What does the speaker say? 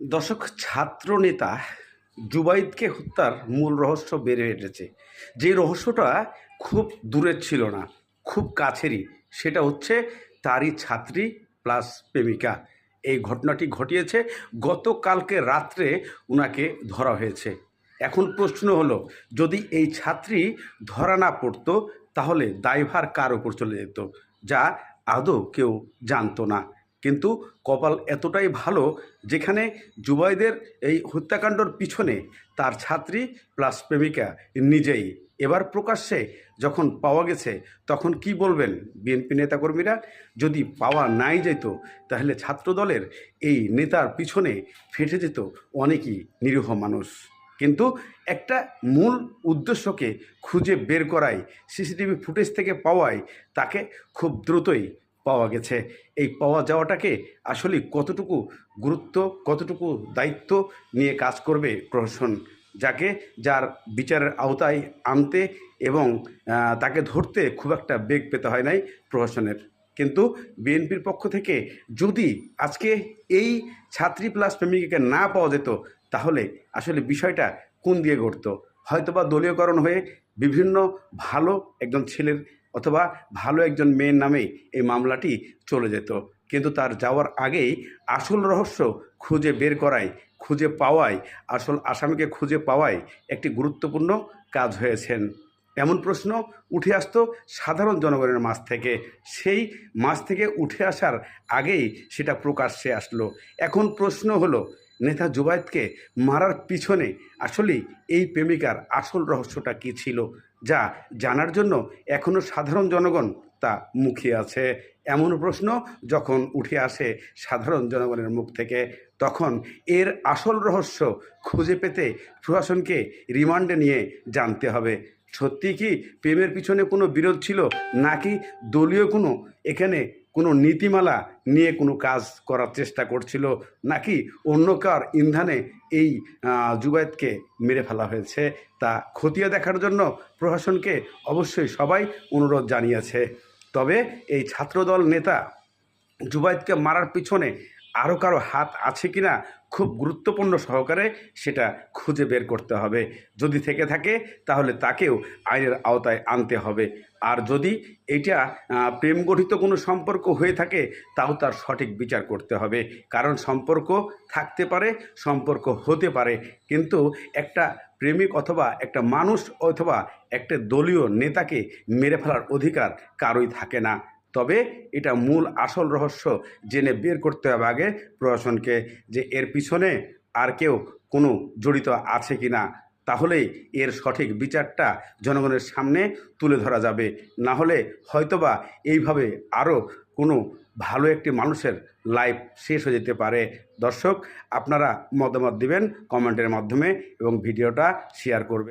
দর্শক, ছাত্রনেতা জুবাইদকে হত্যার মূল রহস্য বেড়ে উঠেছে। যে রহস্যটা খুব দূরের ছিল না, খুব কাছেরই, সেটা হচ্ছে তারই ছাত্রী প্লাস প্রেমিকা। এই ঘটনাটি ঘটিয়েছে গতকালকে রাত্রে ওনাকে ধরা হয়েছে। এখন প্রশ্ন হলো, যদি এই ছাত্রী ধরা না পড়তো, তাহলে দায়ভার কার ওপর চলে যেত, যা আদৌ কেউ জানতো না? কিন্তু কপাল এতটাই ভালো যেখানে জুবাইদের এই হত্যাকাণ্ডর পিছনে তার ছাত্রী প্লাস প্রেমিকা নিজেই। এবার প্রকাশ্যে যখন পাওয়া গেছে, তখন কি বলবেন বিএনপি নেতাকর্মীরা? যদি পাওয়া নাই যেত, তাহলে ছাত্রদলের এই নেতার পিছনে ফেটে যেত অনেকই নিরীহ মানুষ। কিন্তু একটা মূল উদ্দেশ্যকে খুঁজে বের করায় সিসিটিভি ফুটেজ থেকে পাওয়ায় তাকে খুব দ্রুতই পাওয়া গেছে। এই পাওয়া যাওয়াটাকে আসলে কতটুকু গুরুত্ব, কতটুকু দায়িত্ব নিয়ে কাজ করবে প্রশাসন? যাকে যার বিচারের আওতায় আনতে এবং তাকে ধরতে খুব একটা বেগ পেতে হয় নাই প্রশাসনের। কিন্তু বিএনপির পক্ষ থেকে যদি আজকে এই ছাত্রী প্লাস প্রেমিকাকে না পাওয়া যেত, তাহলে আসলে বিষয়টা কোন দিয়ে ঘটতো? হয়তোবা দলীয়করণ হয়ে বিভিন্ন ভালো একজন ছেলের অথবা ভালো একজন মেয়ের নামে এই মামলাটি চলে যেত। কিন্তু তার যাওয়ার আগেই আসল রহস্য খুঁজে বের করায়, খুঁজে পাওয়ায়, আসল আসামিকে খুঁজে পাওয়ায় একটি গুরুত্বপূর্ণ কাজ হয়েছেন। এমন প্রশ্ন উঠে আসতো সাধারণ জনগণের মাঝ থেকে। সেই মাঝ থেকে উঠে আসার আগেই সেটা প্রকাশ্যে আসলো। এখন প্রশ্ন হলো, নেতা জুবায়েদকে মারার পিছনে আসলে এই প্রেমিকার আসল রহস্যটা কী ছিল? যা জানার জন্য এখনও সাধারণ জনগণ তা মুখিয়ে আছে। এমন প্রশ্ন যখন উঠে আসে সাধারণ জনগণের মুখ থেকে, তখন এর আসল রহস্য খুঁজে পেতে প্রশাসনকে রিমান্ডে নিয়ে জানতে হবে। সত্যি কি প্রেমের পিছনে কোনো বিরোধ ছিল? নাকি দলীয় কোনো? এখানে কোনো নীতিমালা নিয়ে কোনো কাজ করার চেষ্টা করছিল নাকি অন্য কার ইন্ধনে এই জুবায়েতকে মেরে ফেলা হয়েছে তা খতিয়ে দেখার জন্য প্রশাসনকে অবশ্যই সবাই অনুরোধ জানিয়েছে। তবে এই ছাত্রদল নেতা জুবায়েদকে মারার পিছনে আরও কারও হাত আছে কিনা খুব গুরুত্বপূর্ণ সহকারে সেটা খুঁজে বের করতে হবে। যদি থেকে থাকে, তাহলে তাকেও আইনের আওতায় আনতে হবে। আর যদি এটা প্রেম গঠিত কোনো সম্পর্ক হয়ে থাকে, তাও তার সঠিক বিচার করতে হবে। কারণ সম্পর্ক থাকতে পারে, সম্পর্ক হতে পারে। কিন্তু একটা প্রেমিক অথবা একটা মানুষ অথবা একটা দলীয় নেতাকে মেরে ফেলার অধিকার কারোই থাকে না। তবে এটা মূল আসল রহস্য জেনে বের করতে হবে আগে প্রশাসনকে যে এর পিছনে আর কেউ কোনো জড়িত আছে কি না। তাহলেই এর সঠিক বিচারটা জনগণের সামনে তুলে ধরা যাবে। না হলে হয়তোবা এইভাবে আরও কোনো ভালো একটি মানুষের লাইফ শেষ হয়ে যেতে পারে। দর্শক, আপনারা মতামত দিবেন কমেন্টের মাধ্যমে এবং ভিডিওটা শেয়ার করবেন।